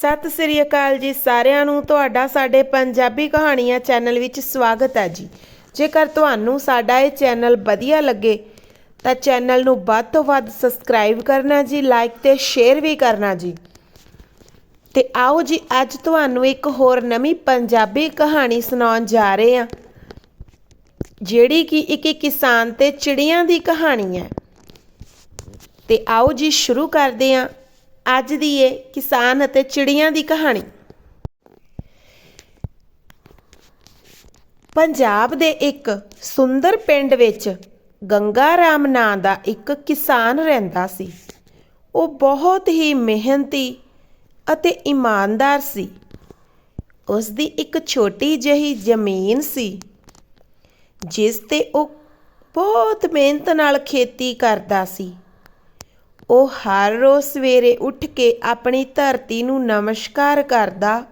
ਸਤਿ ਸ੍ਰੀ ਅਕਾਲ ਜੀ ਸਾਰਿਆਂ ਨੂੰ, ਤੁਹਾਡਾ ਸਾਡੇ ਪੰਜਾਬੀ ਕਹਾਣੀਆਂ ਚੈਨਲ ਵਿੱਚ ਸਵਾਗਤ ਹੈ ਜੀ। ਜੇਕਰ ਤੁਹਾਨੂੰ ਸਾਡਾ ਇਹ ਚੈਨਲ ਵਧੀਆ ਲੱਗੇ, ਤਾਂ ਚੈਨਲ ਨੂੰ ਵੱਧ ਤੋਂ ਵੱਧ ਸਬਸਕ੍ਰਾਈਬ ਕਰਨਾ ਜੀ, ਲਾਈਕ ਤੇ ਸ਼ੇਅਰ ਵੀ ਕਰਨਾ ਜੀ। ਤੇ ਆਓ ਜੀ, ਅੱਜ ਤੁਹਾਨੂੰ ਇੱਕ ਹੋਰ ਨਵੀਂ ਪੰਜਾਬੀ ਕਹਾਣੀ ਸੁਣਾਉਣ ਜਾ ਰਹੇ ਹਾਂ, ਜਿਹੜੀ ਕਿ ਇੱਕ ਕਿਸਾਨ ਤੇ ਚਿੜੀਆਂ ਦੀ ਕਹਾਣੀ ਹੈ। ਤੇ ਆਓ ਜੀ, ਸ਼ੁਰੂ ਕਰਦੇ ਹਾਂ। ਅੱਜ ਦੀ ਇਹ ਕਿਸਾਨ ਅਤੇ ਚਿੜੀਆਂ ਦੀ ਕਹਾਣੀ। ਪੰਜਾਬ ਦੇ ਇੱਕ ਸੁੰਦਰ ਪਿੰਡ ਵਿੱਚ ਗੰਗਾ ਰਾਮ ਨਾਂ ਦਾ ਇੱਕ ਕਿਸਾਨ ਰਹਿੰਦਾ ਸੀ। ਉਹ ਬਹੁਤ ਹੀ ਮਿਹਨਤੀ ਅਤੇ ਇਮਾਨਦਾਰ ਸੀ। ਉਸ ਦੀ ਇੱਕ ਛੋਟੀ ਜਿਹੀ ਜ਼ਮੀਨ ਸੀ, ਜਿਸ ਤੇ ਉਹ ਬਹੁਤ ਮਿਹਨਤ ਨਾਲ ਖੇਤੀ ਕਰਦਾ ਸੀ। ਉਹ ਹਰ ਰੋਜ਼ ਸਵੇਰੇ ਉੱਠ ਕੇ ਆਪਣੀ ਧਰਤੀ ਨੂੰ ਨਮਸਕਾਰ ਕਰਦਾ,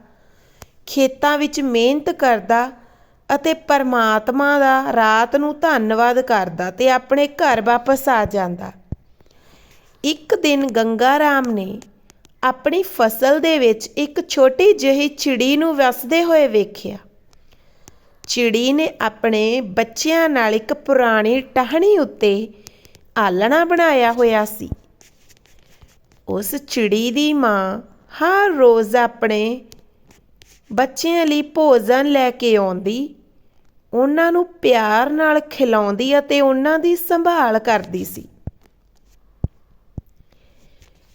ਖੇਤਾਂ ਵਿੱਚ ਮਿਹਨਤ ਕਰਦਾ ਅਤੇ ਪਰਮਾਤਮਾ ਦਾ ਰਾਤ ਨੂੰ ਧੰਨਵਾਦ ਕਰਦਾ ਤੇ ਆਪਣੇ ਘਰ ਵਾਪਸ ਆ ਜਾਂਦਾ। ਇੱਕ ਦਿਨ ਗੰਗਾ ਰਾਮ ਨੇ ਆਪਣੀ ਫਸਲ ਦੇ ਵਿੱਚ ਇੱਕ ਛੋਟੀ ਜਿਹੀ ਚਿੜੀ ਨੂੰ ਵਸਦੇ ਹੋਏ ਵੇਖਿਆ। ਚਿੜੀ ਨੇ ਆਪਣੇ ਬੱਚਿਆਂ ਨਾਲ ਇੱਕ ਪੁਰਾਣੀ ਟਾਹਣੀ ਉੱਤੇ ਆਲਣਾ ਬਣਾਇਆ ਹੋਇਆ ਸੀ। ਉਸ ਚਿੜੀ ਦੀ ਮਾਂ ਹਰ ਰੋਜ਼ ਆਪਣੇ ਬੱਚਿਆਂ ਲਈ ਭੋਜਨ ਲੈ ਕੇ ਆਉਂਦੀ, ਉਹਨਾਂ ਨੂੰ ਪਿਆਰ ਨਾਲ ਖਿਲਾਉਂਦੀ ਅਤੇ ਉਹਨਾਂ ਦੀ ਸੰਭਾਲ ਕਰਦੀ ਸੀ।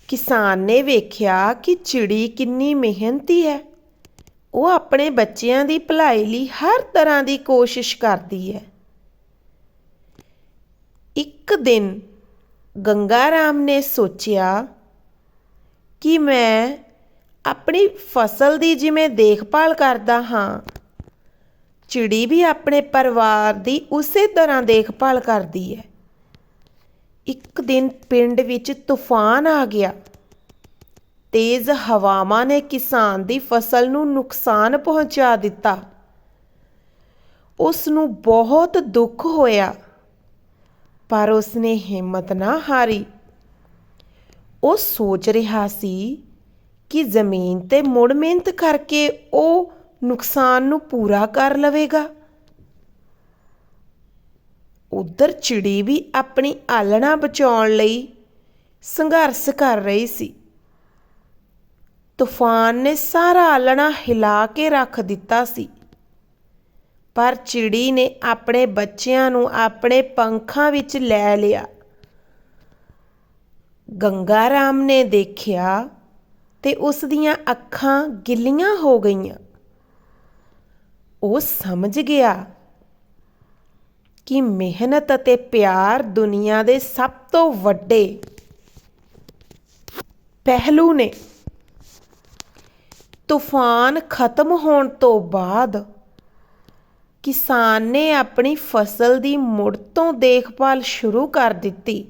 ਕਿਸਾਨ ਨੇ ਵੇਖਿਆ ਕਿ ਚਿੜੀ ਕਿੰਨੀ ਮਿਹਨਤੀ ਹੈ। ਉਹ ਆਪਣੇ ਬੱਚਿਆਂ ਦੀ ਭਲਾਈ ਲਈ ਹਰ ਤਰ੍ਹਾਂ ਦੀ ਕੋਸ਼ਿਸ਼ ਕਰਦੀ ਹੈ। ਇੱਕ ਦਿਨ ਗੰਗਾ ਰਾਮ ਨੇ ਸੋਚਿਆ ਕਿ ਮੈਂ ਆਪਣੀ ਫਸਲ ਦੀ ਜਿਵੇਂ ਦੇਖਭਾਲ ਕਰਦਾ ਹਾਂ, ਚਿੜੀ ਵੀ ਆਪਣੇ ਪਰਿਵਾਰ ਦੀ ਉਸੇ ਤਰ੍ਹਾਂ ਦੇਖਭਾਲ ਕਰਦੀ ਹੈ। ਇੱਕ ਦਿਨ ਪਿੰਡ ਵਿੱਚ ਤੂਫਾਨ ਆ ਗਿਆ। ਤੇਜ਼ ਹਵਾਵਾਂ ਨੇ ਕਿਸਾਨ ਦੀ ਫਸਲ ਨੂੰ ਨੁਕਸਾਨ ਪਹੁੰਚਾ ਦਿੱਤਾ। ਉਸ ਨੂੰ ਬਹੁਤ ਦੁੱਖ ਹੋਇਆ, ਪਰ ਉਸਨੇ ਹਿੰਮਤ ਨਾ ਹਾਰੀ। ਉਹ ਸੋਚ ਰਿਹਾ ਸੀ ਕਿ ਜ਼ਮੀਨ ਤੇ ਮੁੜ ਮਿਹਨਤ ਕਰਕੇ ਉਹ ਨੁਕਸਾਨ ਨੂੰ ਪੂਰਾ ਕਰ ਲਵੇਗਾ। ਉਧਰ ਚਿੜੀ ਵੀ ਆਪਣੀ ਆਲਣਾ ਬਚਾਉਣ ਲਈ ਸੰਘਰਸ਼ ਕਰ ਰਹੀ ਸੀ। ਤੂਫਾਨ ਨੇ ਸਾਰਾ ਆਲਣਾ ਹਿਲਾ ਕੇ ਰੱਖ ਦਿੱਤਾ ਸੀ। ਪਰ ਚਿੜੀ ਨੇ ਆਪਣੇ ਬੱਚਿਆਂ ਨੂੰ ਆਪਣੇ ਪੰਖਾਂ ਵਿੱਚ ਲੈ ਲਿਆ। ਗੰਗਾ ਰਾਮ ਨੇ ਦੇਖਿਆ ਤੇ ਉਸ ਦੀਆਂ ਅੱਖਾਂ ਗਿੱਲੀਆਂ ਹੋ ਗਈਆਂ। ਉਹ ਸਮਝ ਗਿਆ ਕਿ ਮਿਹਨਤ ਅਤੇ ਪਿਆਰ ਦੁਨੀਆ ਦੇ ਸਭ ਤੋਂ ਵੱਡੇ ਪਹਿਲੂ ਨੇ। ਤੂਫਾਨ ਖਤਮ ਹੋਣ ਤੋਂ ਬਾਅਦ ਕਿਸਾਨ ਨੇ ਆਪਣੀ ਫਸਲ ਦੀ ਮੁੜ ਤੋਂ ਦੇਖਭਾਲ ਸ਼ੁਰੂ ਕਰ ਦਿੱਤੀ।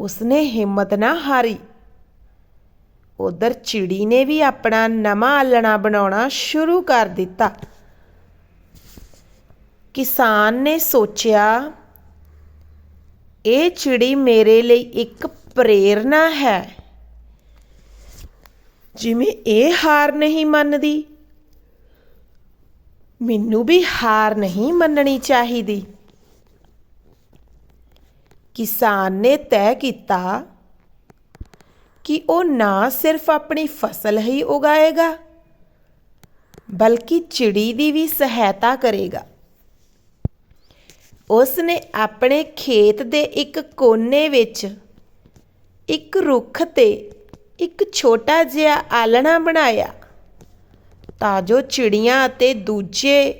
ਉਸਨੇ ਹਿੰਮਤ ਨਾ ਹਾਰੀ। ਉਧਰ ਚਿੜੀ ਨੇ ਵੀ ਆਪਣਾ ਨਵਾਂ ਆਲਣਾ ਬਣਾਉਣਾ ਸ਼ੁਰੂ ਕਰ ਦਿੱਤਾ। ਕਿਸਾਨ ਨੇ ਸੋਚਿਆ, ਇਹ ਚਿੜੀ ਮੇਰੇ ਲਈ ਇੱਕ ਪ੍ਰੇਰਣਾ ਹੈ। ਜਿਵੇਂ ਇਹ ਹਾਰ ਨਹੀਂ ਮੰਨਦੀ, ਮੈਨੂੰ ਵੀ ਹਾਰ ਨਹੀਂ ਮੰਨਣੀ ਚਾਹੀਦੀ। ਕਿਸਾਨ ਨੇ ਤੈਅ ਕੀਤਾ ਕਿ ਉਹ ਨਾ ਸਿਰਫ ਆਪਣੀ ਫਸਲ ਹੀ ਉਗਾਏਗਾ, ਬਲਕਿ ਚਿੜੀ ਦੀ ਵੀ ਸਹਾਇਤਾ ਕਰੇਗਾ। ਉਸ ਨੇ ਆਪਣੇ ਖੇਤ ਦੇ ਇੱਕ ਕੋਨੇ ਵਿੱਚ ਇੱਕ ਰੁੱਖ ਤੇ ਇੱਕ ਛੋਟਾ ਜਿਹਾ ਆਲਣਾ ਬਣਾਇਆ, ਤਾਂ ਜੋ ਚਿੜੀਆਂ ਅਤੇ ਦੂਜੇ,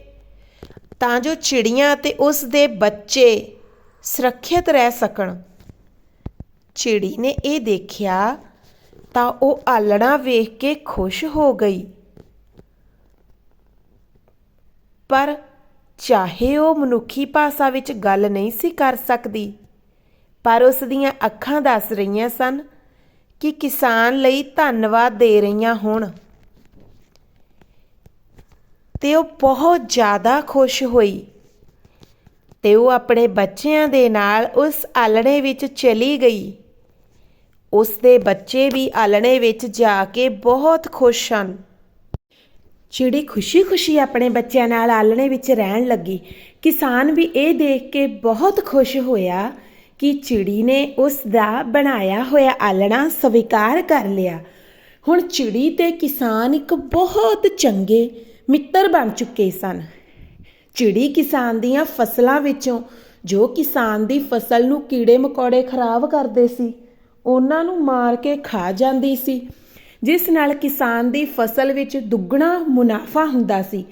ਤਾਂ ਜੋ ਚਿੜੀਆਂ ਅਤੇ ਉਸ ਦੇ ਬੱਚੇ ਸੁਰੱਖਿਅਤ ਰਹਿ ਸਕਣ। ਚਿੜੀ ਨੇ ਇਹ ਦੇਖਿਆ ਤਾਂ ਉਹ ਆਲਣਾ ਵੇਖ ਕੇ ਖੁਸ਼ ਹੋ ਗਈ। ਪਰ ਚਾਹੇ ਉਹ ਮਨੁੱਖੀ ਭਾਸ਼ਾ ਵਿੱਚ ਗੱਲ ਨਹੀਂ ਸੀ ਕਰ ਸਕਦੀ, ਪਰ ਉਸ ਦੀਆਂ ਅੱਖਾਂ ਦੱਸ ਰਹੀਆਂ ਸਨ ਕਿ ਕਿਸਾਨ ਲਈ ਧੰਨਵਾਦ ਦੇ ਰਹੀਆਂ ਹੋਣ। ਤੇ ਉਹ ਬਹੁਤ ਜ਼ਿਆਦਾ ਖੁਸ਼ ਹੋਈ। ਤੇ ਉਹ ਆਪਣੇ ਬੱਚਿਆਂ ਦੇ ਨਾਲ ਉਸ ਆਲਣੇ ਵਿੱਚ ਚਲੀ ਗਈ। ਉਸ ਦੇ ਬੱਚੇ ਵੀ ਆਲਣੇ ਵਿੱਚ ਜਾ ਕੇ ਬਹੁਤ ਖੁਸ਼ ਹਨ ਚਿੜੀ ਖੁਸ਼ੀ-ਖੁਸ਼ੀ ਆਪਣੇ ਬੱਚਿਆਂ ਨਾਲ ਆਲਣੇ ਵਿੱਚ ਰਹਿਣ ਲੱਗੀ। ਕਿਸਾਨ ਵੀ ਇਹ ਦੇਖ ਕੇ ਬਹੁਤ ਖੁਸ਼ ਹੋਇਆ ਕਿ ਚਿੜੀ ਨੇ ਉਸ ਦਾ ਬਣਾਇਆ ਹੋਇਆ ਆਲਣਾ ਸਵੀਕਾਰ ਕਰ ਲਿਆ। ਹੁਣ ਚਿੜੀ ਤੇ ਕਿਸਾਨ ਇੱਕ ਬਹੁਤ ਚੰਗੇ ਮਿੱਤਰ ਬਣ ਚੁੱਕੇ ਸਨ। ਚਿੜੀ ਕਿਸਾਨ ਦੀਆਂ ਫਸਲਾਂ ਵਿੱਚੋਂ ਜੋ ਕਿਸਾਨ ਦੀ ਫਸਲ ਨੂੰ ਕੀੜੇ ਮਕੌੜੇ ਖਰਾਬ ਕਰਦੇ ਸੀ, ਉਹਨਾਂ ਨੂੰ ਮਾਰ ਕੇ ਖਾ ਜਾਂਦੀ ਸੀ। ਜਿਸ ਨਾਲ ਕਿਸਾਨ ਦੀ ਫਸਲ ਵਿੱਚ ਦੁੱਗਣਾ ਮੁਨਾਫਾ ਹੁੰਦਾ ਸੀ।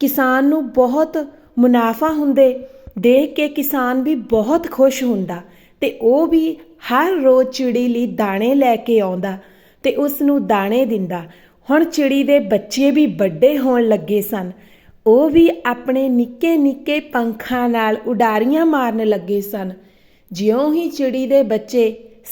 ਕਿਸਾਨ ਨੂੰ ਬਹੁਤ ਮੁਨਾਫਾ ਹੁੰਦੇ, ਦੇਖ ਕੇ ਕਿਸਾਨ ਵੀ ਬਹੁਤ ਖੁਸ਼ ਹੁੰਦਾ ਤੇ ਉਹ ਵੀ ਹਰ ਰੋਜ਼ ਚਿੜੀ ਲਈ ਦਾਣੇ ਲੈ ਕੇ ਆਉਂਦਾ ਤੇ ਉਸ ਨੂੰ ਦਾਣੇ ਦਿੰਦਾ। ਹੁਣ ਚਿੜੀ ਦੇ ਬੱਚੇ ਵੀ ਵੱਡੇ ਹੋਣ ਲੱਗੇ ਸਨ। ਉਹ ਵੀ ਆਪਣੇ ਨਿੱਕੇ ਨਿੱਕੇ ਪੰਖਾਂ ਨਾਲ ਉਡਾਰੀਆਂ ਮਾਰਨ ਲੱਗੇ ਸਨ। ਜਿਉਂ ਹੀ ਚਿੜੀ ਦੇ ਬੱਚੇ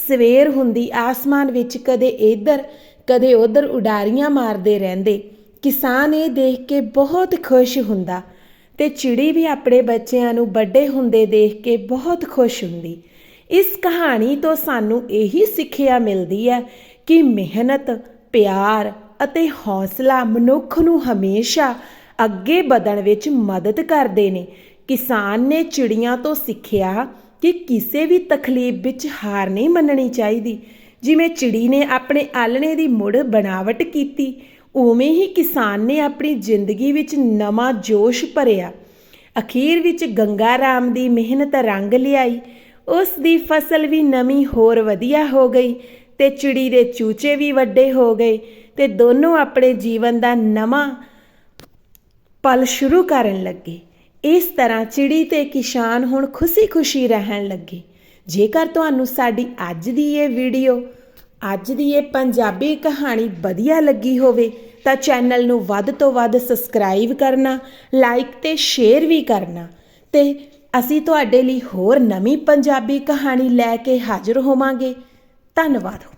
ਸਵੇਰ ਹੁੰਦੀ ਆਸਮਾਨ ਵਿੱਚ ਕਦੇ ਇੱਧਰ ਕਦੇ ਉੱਧਰ ਉਡਾਰੀਆਂ ਮਾਰਦੇ ਰਹਿੰਦੇ, ਕਿਸਾਨ ਇਹ ਦੇਖ ਕੇ ਬਹੁਤ ਖੁਸ਼ ਹੁੰਦਾ ਤੇ ਚਿੜੀ ਵੀ ਆਪਣੇ ਬੱਚਿਆਂ ਨੂੰ ਵੱਡੇ ਹੁੰਦੇ ਦੇਖ ਕੇ ਬਹੁਤ ਖੁਸ਼ ਹੁੰਦੀ। ਇਸ ਕਹਾਣੀ ਤੋਂ ਸਾਨੂੰ ਇਹੀ ਸਿੱਖਿਆ ਮਿਲਦੀ ਹੈ ਕਿ ਮਿਹਨਤ, ਪਿਆਰ ਅਤੇ ਹੌਸਲਾ ਮਨੁੱਖ ਨੂੰ ਹਮੇਸ਼ਾ ਅੱਗੇ ਵਧਣ ਵਿੱਚ ਮਦਦ ਕਰਦੇ ਨੇ। ਕਿਸਾਨ ਨੇ ਚਿੜੀਆਂ ਤੋਂ ਸਿੱਖਿਆ ਕਿ ਕਿਸੇ ਵੀ ਤਕਲੀਫ ਵਿੱਚ ਹਾਰ ਨਹੀਂ ਮੰਨਣੀ ਚਾਹੀਦੀ। ਜਿਵੇਂ ਚਿੜੀ ਨੇ ਆਪਣੇ ਆਲਣੇ ਦੀ ਮੁੜ ਬਣਾਵਟ ਕੀਤੀ, ਉਵੇਂ ਹੀ ਕਿਸਾਨ ਨੇ ਆਪਣੀ ਜ਼ਿੰਦਗੀ ਵਿੱਚ ਨਵਾਂ ਜੋਸ਼ ਭਰਿਆ। ਅਖੀਰ ਵਿੱਚ ਗੰਗਾ ਰਾਮ ਦੀ ਮਿਹਨਤ ਰੰਗ ਲਿਆਈ। ਉਸ ਦੀ ਫਸਲ ਵੀ ਨਵੀਂ ਹੋਰ ਵਧੀਆ ਹੋ ਗਈ ਤੇ ਚਿੜੀ ਦੇ ਚੂਚੇ ਵੀ ਵੱਡੇ ਹੋ ਗਏ ਤੇ ਦੋਨੋਂ ਆਪਣੇ ਜੀਵਨ ਦਾ ਨਵਾਂ ਪਲ ਸ਼ੁਰੂ ਕਰਨ ਲੱਗੇ। ਇਸ ਤਰ੍ਹਾਂ ਚਿੜੀ ਤੇ ਕਿਸਾਨ ਹੁਣ ਖੁਸ਼ੀ-ਖੁਸ਼ੀ ਰਹਿਣ ਲੱਗੇ। ਜੇਕਰ ਤੁਹਾਨੂੰ ਸਾਡੀ ਅੱਜ ਦੀ ਇਹ ਵੀਡੀਓ, ਅੱਜ ਦੀ ਇਹ ਪੰਜਾਬੀ ਕਹਾਣੀ ਵਧੀਆ ਲੱਗੀ ਹੋਵੇ, ਤਾਂ ਚੈਨਲ ਨੂੰ ਵੱਧ ਤੋਂ ਵੱਧ ਸਬਸਕ੍ਰਾਈਬ ਕਰਨਾ, ਲਾਈਕ ਤੇ ਸ਼ੇਅਰ ਵੀ ਕਰਨਾ। ਤੇ ਅਸੀਂ ਤੁਹਾਡੇ ਲਈ ਹੋਰ ਨਵੀਂ ਪੰਜਾਬੀ ਕਹਾਣੀ ਲੈ ਕੇ ਹਾਜ਼ਰ ਹੋਵਾਂਗੇ। ਧੰਨਵਾਦ।